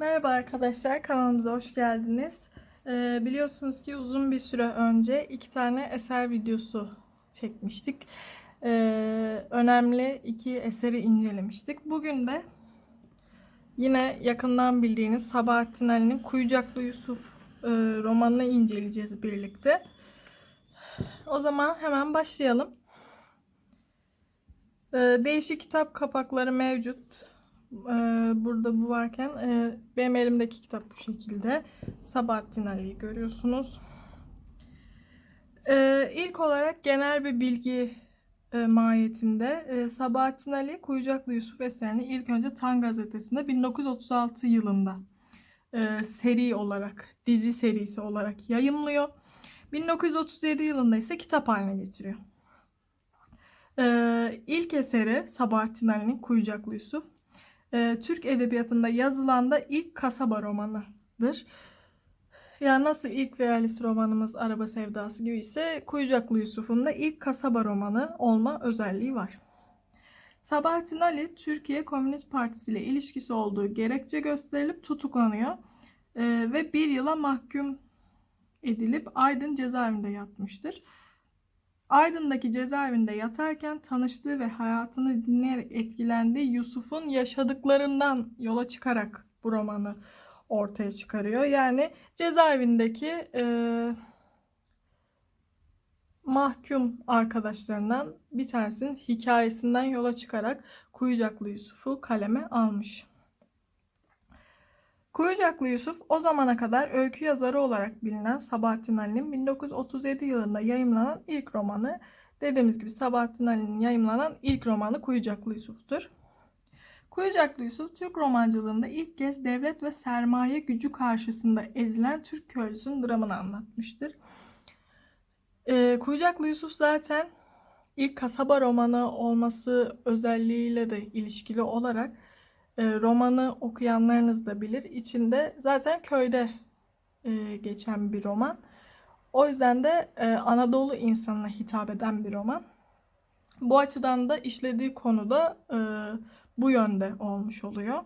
Merhaba arkadaşlar, kanalımıza hoş geldiniz. Ee, biliyorsunuz ki uzun bir süre önce iki tane eser videosu çekmiştik. Ee, önemli iki eseri incelemiştik. Bugün de yine yakından bildiğiniz Sabahattin Ali'nin Kuyucaklı Yusuf e, romanını inceleyeceğiz birlikte. O zaman hemen başlayalım. Ee, değişik kitap kapakları mevcut. Ee, burada bu varken e, benim elimdeki kitap bu şekilde. Sabahattin Ali'yi görüyorsunuz. Ee, ilk olarak genel bir bilgi e, mahiyetinde e, Sabahattin Ali Kuyucaklı Yusuf eserini ilk önce Tan gazetesinde 1936 yılında e, seri olarak, dizi serisi olarak yayımlıyor. 1937 yılında ise kitap haline getiriyor. Ee, ilk eseri Sabahattin Ali'nin Kuyucaklı Yusuf e, Türk edebiyatında yazılan da ilk kasaba romanıdır. Yani nasıl ilk realist romanımız Araba Sevdası gibi ise Kuyucaklı Yusuf'un da ilk kasaba romanı olma özelliği var. Sabahattin Ali Türkiye Komünist Partisi ile ilişkisi olduğu gerekçe gösterilip tutuklanıyor E, ve bir yıla mahkum edilip Aydın cezaevinde yatmıştır. Aydın'daki cezaevinde yatarken tanıştığı ve hayatını dinleyerek etkilendiği Yusuf'un yaşadıklarından yola çıkarak bu romanı ortaya çıkarıyor. Yani cezaevindeki e, mahkum arkadaşlarından bir tanesinin hikayesinden yola çıkarak Kuyucaklı Yusuf'u kaleme almış. Kuyucaklı Yusuf o zamana kadar öykü yazarı olarak bilinen Sabahattin Ali'nin 1937 yılında yayımlanan ilk romanı. Dediğimiz gibi Sabahattin Ali'nin yayımlanan ilk romanı Kuyucaklı Yusuf'tur. Kuyucaklı Yusuf Türk romancılığında ilk kez devlet ve sermaye gücü karşısında ezilen Türk köylüsünün dramını anlatmıştır. Ee, Kuyucaklı Yusuf zaten ilk kasaba romanı olması özelliğiyle de ilişkili olarak e, romanı okuyanlarınız da bilir. İçinde zaten köyde e, geçen bir roman. O yüzden de e, Anadolu insanına hitap eden bir roman. Bu açıdan da işlediği konu da e, bu yönde olmuş oluyor.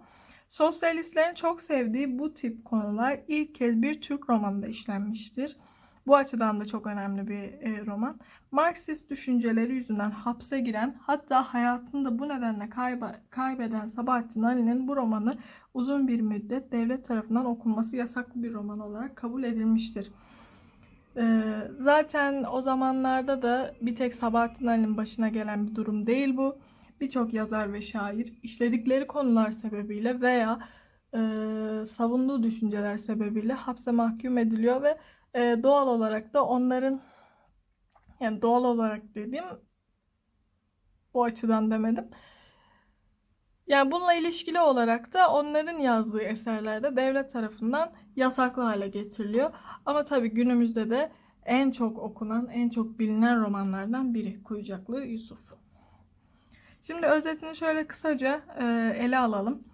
Sosyalistlerin çok sevdiği bu tip konular ilk kez bir Türk romanında işlenmiştir. Bu açıdan da çok önemli bir e, roman. Marksist düşünceleri yüzünden hapse giren hatta hayatını da bu nedenle kaybeden Sabahattin Ali'nin bu romanı uzun bir müddet devlet tarafından okunması yasaklı bir roman olarak kabul edilmiştir. E, zaten o zamanlarda da bir tek Sabahattin Ali'nin başına gelen bir durum değil bu. Birçok yazar ve şair işledikleri konular sebebiyle veya e, savunduğu düşünceler sebebiyle hapse mahkum ediliyor ve e, doğal olarak da onların yani doğal olarak dediğim bu açıdan demedim. Yani bununla ilişkili olarak da onların yazdığı eserlerde devlet tarafından yasaklı hale getiriliyor. Ama tabii günümüzde de en çok okunan, en çok bilinen romanlardan biri Kuyucaklı Yusuf. Şimdi özetini şöyle kısaca e, ele alalım.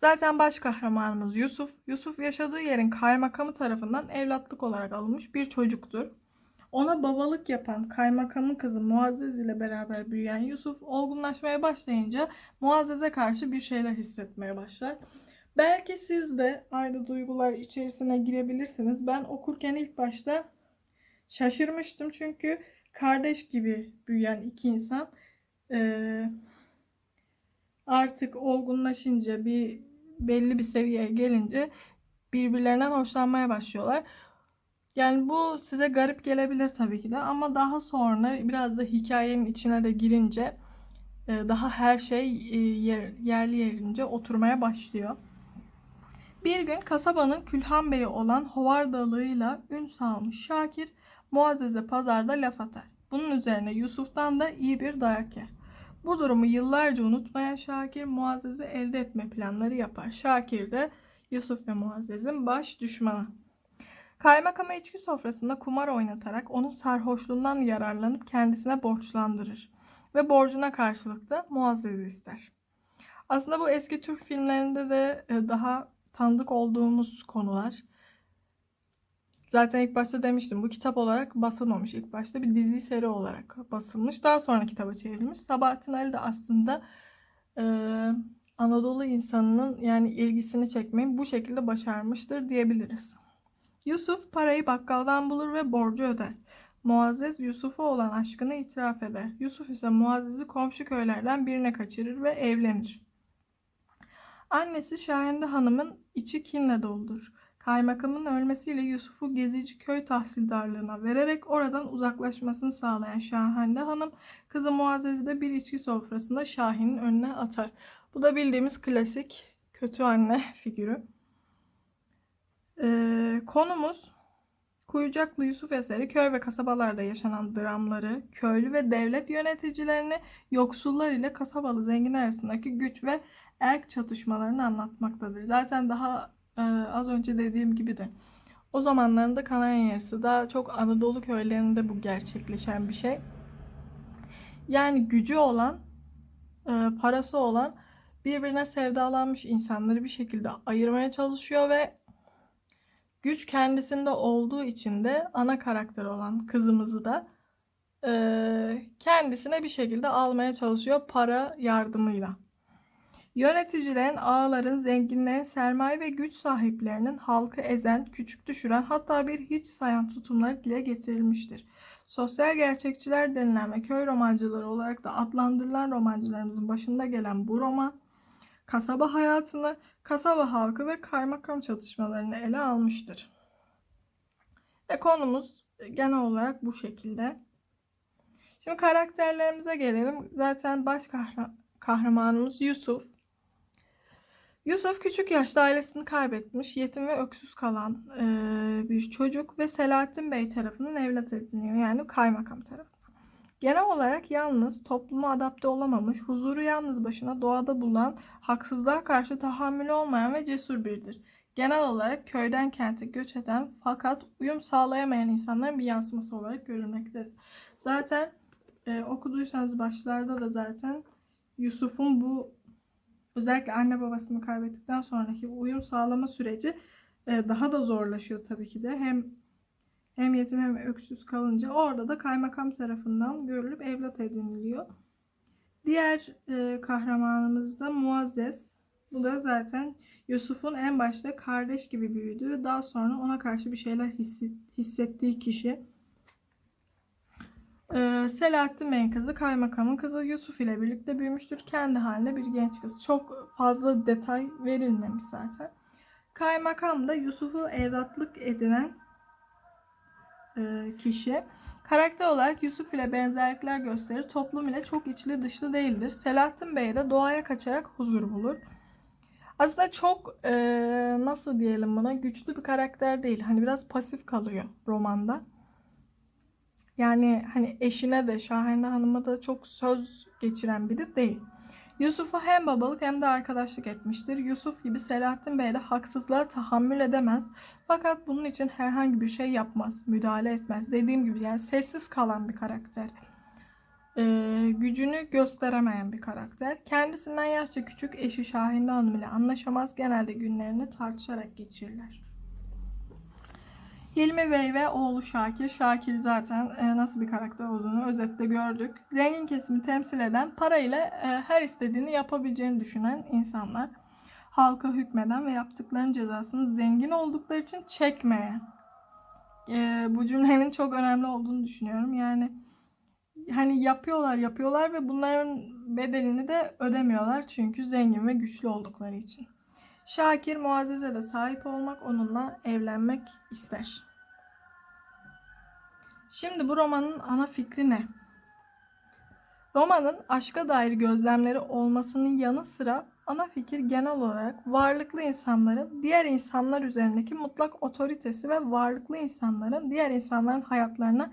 Zaten baş kahramanımız Yusuf. Yusuf yaşadığı yerin kaymakamı tarafından evlatlık olarak alınmış bir çocuktur. Ona babalık yapan kaymakamın kızı Muazzez ile beraber büyüyen Yusuf olgunlaşmaya başlayınca Muazzez'e karşı bir şeyler hissetmeye başlar. Belki siz de aynı duygular içerisine girebilirsiniz. Ben okurken ilk başta şaşırmıştım çünkü kardeş gibi büyüyen iki insan e, artık olgunlaşınca bir belli bir seviyeye gelince birbirlerinden hoşlanmaya başlıyorlar. Yani bu size garip gelebilir tabii ki de ama daha sonra biraz da hikayenin içine de girince e, daha her şey e, yer, yerli yerince oturmaya başlıyor. Bir gün kasabanın Külhan Bey'i olan hovardalığıyla ün salmış Şakir Muazzez'e pazarda laf atar. Bunun üzerine Yusuf'tan da iyi bir dayak yer. Bu durumu yıllarca unutmayan Şakir Muazzez'i elde etme planları yapar. Şakir de Yusuf ve Muazzez'in baş düşmanı. Kaymakama içki sofrasında kumar oynatarak onun sarhoşluğundan yararlanıp kendisine borçlandırır. Ve borcuna karşılık da Muazzez'i ister. Aslında bu eski Türk filmlerinde de e, daha tanıdık olduğumuz konular. Zaten ilk başta demiştim bu kitap olarak basılmamış. İlk başta bir dizi seri olarak basılmış. Daha sonra kitaba çevrilmiş. Sabahattin Ali de aslında e, Anadolu insanının yani ilgisini çekmeyi bu şekilde başarmıştır diyebiliriz. Yusuf parayı bakkaldan bulur ve borcu öder. Muazzez Yusuf'a olan aşkını itiraf eder. Yusuf ise Muazzez'i komşu köylerden birine kaçırır ve evlenir. Annesi Şahende Hanım'ın içi kinle doludur. Kaymakamın ölmesiyle Yusuf'u gezici köy tahsildarlığına vererek oradan uzaklaşmasını sağlayan Şahende Hanım kızı Muazzez'i de bir içki sofrasında Şahin'in önüne atar. Bu da bildiğimiz klasik kötü anne figürü. Ee, konumuz Kuyucaklı Yusuf eseri köy ve kasabalarda yaşanan dramları, köylü ve devlet yöneticilerini, yoksullar ile kasabalı zengin arasındaki güç ve erk çatışmalarını anlatmaktadır. Zaten daha e, az önce dediğim gibi de o zamanlarında kanayan yarısı daha çok Anadolu köylerinde bu gerçekleşen bir şey. Yani gücü olan, e, parası olan birbirine sevdalanmış insanları bir şekilde ayırmaya çalışıyor ve güç kendisinde olduğu için de ana karakter olan kızımızı da e, kendisine bir şekilde almaya çalışıyor para yardımıyla. Yöneticilerin, ağaların, zenginlerin, sermaye ve güç sahiplerinin halkı ezen, küçük düşüren hatta bir hiç sayan tutumları dile getirilmiştir. Sosyal gerçekçiler denilen ve köy romancıları olarak da adlandırılan romancılarımızın başında gelen bu roman, kasaba hayatını, kasaba halkı ve kaymakam çatışmalarını ele almıştır. Ve konumuz genel olarak bu şekilde. Şimdi karakterlerimize gelelim. Zaten baş kahra- kahramanımız Yusuf. Yusuf küçük yaşta ailesini kaybetmiş, yetim ve öksüz kalan eee, bir çocuk ve Selahattin Bey tarafından evlat ediniyor. Yani kaymakam tarafından. Genel olarak yalnız, topluma adapte olamamış, huzuru yalnız başına doğada bulan, haksızlığa karşı tahammülü olmayan ve cesur biridir. Genel olarak köyden kente göç eden fakat uyum sağlayamayan insanların bir yansıması olarak görülmektedir. Zaten e, okuduysanız başlarda da zaten Yusuf'un bu özellikle anne babasını kaybettikten sonraki uyum sağlama süreci e, daha da zorlaşıyor tabii ki de. Hem hem yetim hem öksüz kalınca orada da kaymakam tarafından görülüp evlat ediniliyor. Diğer e, kahramanımız da Muazzez. Bu da zaten Yusuf'un en başta kardeş gibi büyüdüğü daha sonra ona karşı bir şeyler hissettiği kişi. Ee, Selahattin Bey'in kızı kaymakamın kızı Yusuf ile birlikte büyümüştür. Kendi haline bir genç kız. Çok fazla detay verilmemiş zaten. Kaymakam da Yusuf'u evlatlık edinen e, kişi. Karakter olarak Yusuf ile benzerlikler gösterir. Toplum ile çok içli dışlı değildir. Selahattin Bey de doğaya kaçarak huzur bulur. Aslında çok e, nasıl diyelim buna güçlü bir karakter değil. Hani biraz pasif kalıyor romanda. Yani hani eşine de Şahane Hanım'a da çok söz geçiren biri değil. Yusuf'a hem babalık hem de arkadaşlık etmiştir. Yusuf gibi Selahattin Bey de haksızlığa tahammül edemez. Fakat bunun için herhangi bir şey yapmaz, müdahale etmez. Dediğim gibi yani sessiz kalan bir karakter. Ee, gücünü gösteremeyen bir karakter. Kendisinden yaşça küçük eşi Şahinde Hanım ile anlaşamaz. Genelde günlerini tartışarak geçirirler. Hilmi Bey ve oğlu Şakir. Şakir zaten e, nasıl bir karakter olduğunu özetle gördük. Zengin kesimi temsil eden, parayla e, her istediğini yapabileceğini düşünen insanlar. Halka hükmeden ve yaptıklarının cezasını zengin oldukları için çekmeyen. E, bu cümlenin çok önemli olduğunu düşünüyorum. Yani hani yapıyorlar yapıyorlar ve bunların bedelini de ödemiyorlar çünkü zengin ve güçlü oldukları için. Şakir Muazzez'e de sahip olmak, onunla evlenmek ister. Şimdi bu romanın ana fikri ne? Romanın aşka dair gözlemleri olmasının yanı sıra ana fikir genel olarak varlıklı insanların diğer insanlar üzerindeki mutlak otoritesi ve varlıklı insanların diğer insanların hayatlarına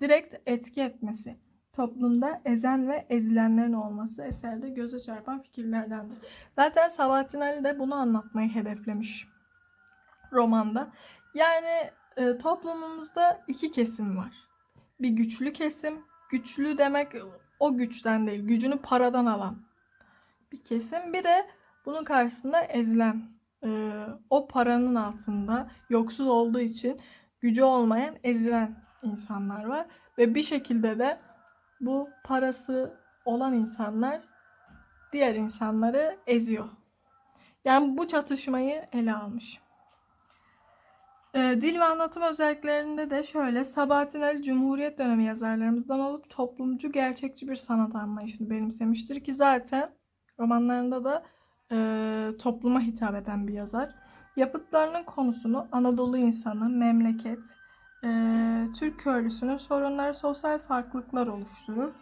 direkt etki etmesi. Toplumda ezen ve ezilenlerin olması eserde göze çarpan fikirlerdendir. Zaten Sabahattin Ali de bunu anlatmayı hedeflemiş romanda. Yani e, toplumumuzda iki kesim var. Bir güçlü kesim. Güçlü demek o güçten değil, gücünü paradan alan bir kesim. Bir de bunun karşısında ezilen, e, o paranın altında yoksul olduğu için gücü olmayan ezilen insanlar var. Ve bir şekilde de bu parası olan insanlar diğer insanları eziyor. Yani bu çatışmayı ele almış. Ee, dil ve anlatım özelliklerinde de şöyle Sabahattin Ali Cumhuriyet dönemi yazarlarımızdan olup toplumcu gerçekçi bir sanat anlayışını benimsemiştir ki zaten romanlarında da e, topluma hitap eden bir yazar. Yapıtlarının konusunu Anadolu insanı, memleket, e, Türk köylüsünün sorunları, sosyal farklılıklar oluşturur.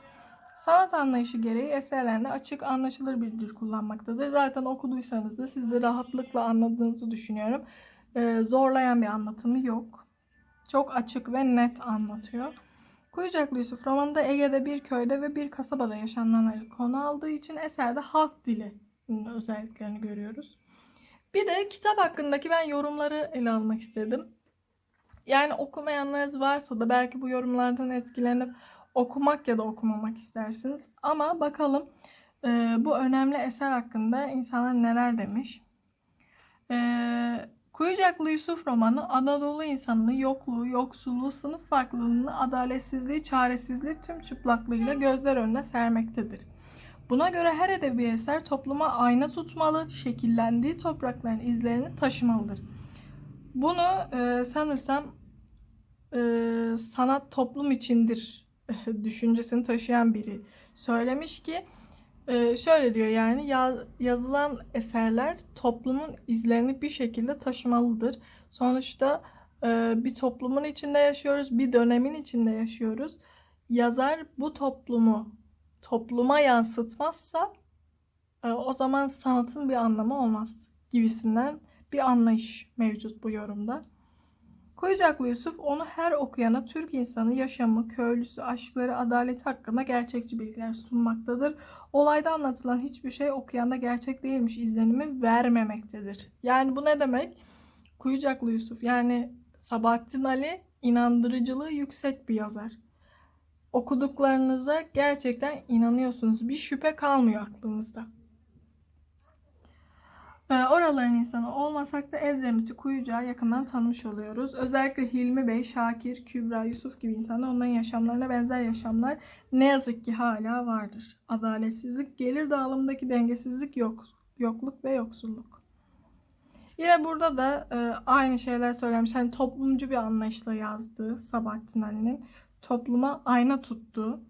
Sanat anlayışı gereği eserlerinde açık, anlaşılır bir dil kullanmaktadır. Zaten okuduysanız da siz de rahatlıkla anladığınızı düşünüyorum. Ee, zorlayan bir anlatımı yok. Çok açık ve net anlatıyor. Kuyucaklı Yusuf romanında Ege'de bir köyde ve bir kasabada yaşananları konu aldığı için eserde halk dili özelliklerini görüyoruz. Bir de kitap hakkındaki ben yorumları ele almak istedim. Yani okumayanlarınız varsa da belki bu yorumlardan etkilenip okumak ya da okumamak istersiniz. Ama bakalım e, bu önemli eser hakkında insanlar neler demiş. E, Kuyucaklı Yusuf romanı Anadolu insanını yokluğu, yoksulluğu, sınıf farklılığını, adaletsizliği, çaresizliği tüm çıplaklığıyla gözler önüne sermektedir. Buna göre her edebi eser topluma ayna tutmalı, şekillendiği toprakların izlerini taşımalıdır. Bunu e, sanırsam e, sanat toplum içindir düşüncesini taşıyan biri söylemiş ki e, şöyle diyor yani yaz, yazılan eserler toplumun izlerini bir şekilde taşımalıdır. Sonuçta e, bir toplumun içinde yaşıyoruz, bir dönemin içinde yaşıyoruz. Yazar bu toplumu topluma yansıtmazsa e, o zaman sanatın bir anlamı olmaz gibisinden bir anlayış mevcut bu yorumda. Kuyucaklı Yusuf onu her okuyana Türk insanı yaşamı, köylüsü, aşkları, adaleti hakkında gerçekçi bilgiler sunmaktadır. Olayda anlatılan hiçbir şey okuyanda gerçek değilmiş izlenimi vermemektedir. Yani bu ne demek? Kuyucaklı Yusuf yani Sabahattin Ali inandırıcılığı yüksek bir yazar. Okuduklarınıza gerçekten inanıyorsunuz. Bir şüphe kalmıyor aklınızda. Ee, oraların insanı olmasak da Edremit'i Kuyucağı yakından tanımış oluyoruz. Özellikle Hilmi Bey, Şakir, Kübra, Yusuf gibi insanlar onların yaşamlarına benzer yaşamlar ne yazık ki hala vardır. Adaletsizlik, gelir dağılımındaki dengesizlik, yok, yokluk ve yoksulluk. Yine burada da e, aynı şeyler söylemiş. Hani toplumcu bir anlayışla yazdığı Sabahattin Ali'nin topluma ayna tuttuğu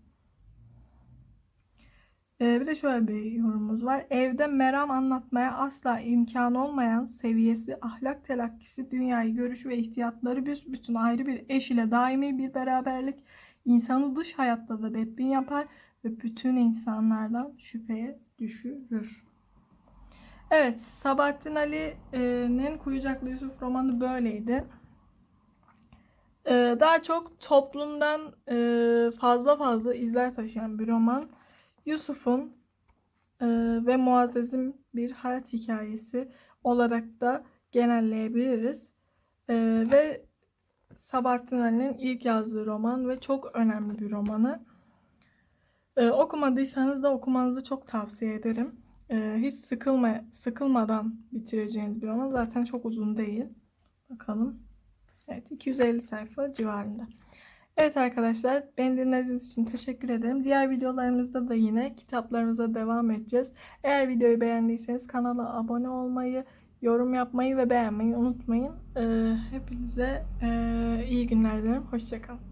ee, bir de şöyle bir yorumumuz var. Evde meram anlatmaya asla imkan olmayan seviyesi, ahlak telakkisi, dünyayı görüş ve ihtiyatları bir bütün ayrı bir eş ile daimi bir beraberlik insanı dış hayatta da bedbin yapar ve bütün insanlardan şüpheye düşürür. Evet, Sabahattin Ali'nin Kuyucaklı Yusuf romanı böyleydi. Ee, daha çok toplumdan e, fazla fazla izler taşıyan bir roman. Yusuf'un e, ve Muazzez'in bir hayat hikayesi olarak da genelleyebiliriz. E, ve Sabahattin Ali'nin ilk yazdığı roman ve çok önemli bir romanı. E, okumadıysanız da okumanızı çok tavsiye ederim. E, hiç sıkılma, sıkılmadan bitireceğiniz bir roman. Zaten çok uzun değil. Bakalım. Evet 250 sayfa civarında. Evet arkadaşlar beni dinlediğiniz için teşekkür ederim. Diğer videolarımızda da yine kitaplarımıza devam edeceğiz. Eğer videoyu beğendiyseniz kanala abone olmayı, yorum yapmayı ve beğenmeyi unutmayın. Ee, hepinize e, iyi günler dilerim. Hoşçakalın.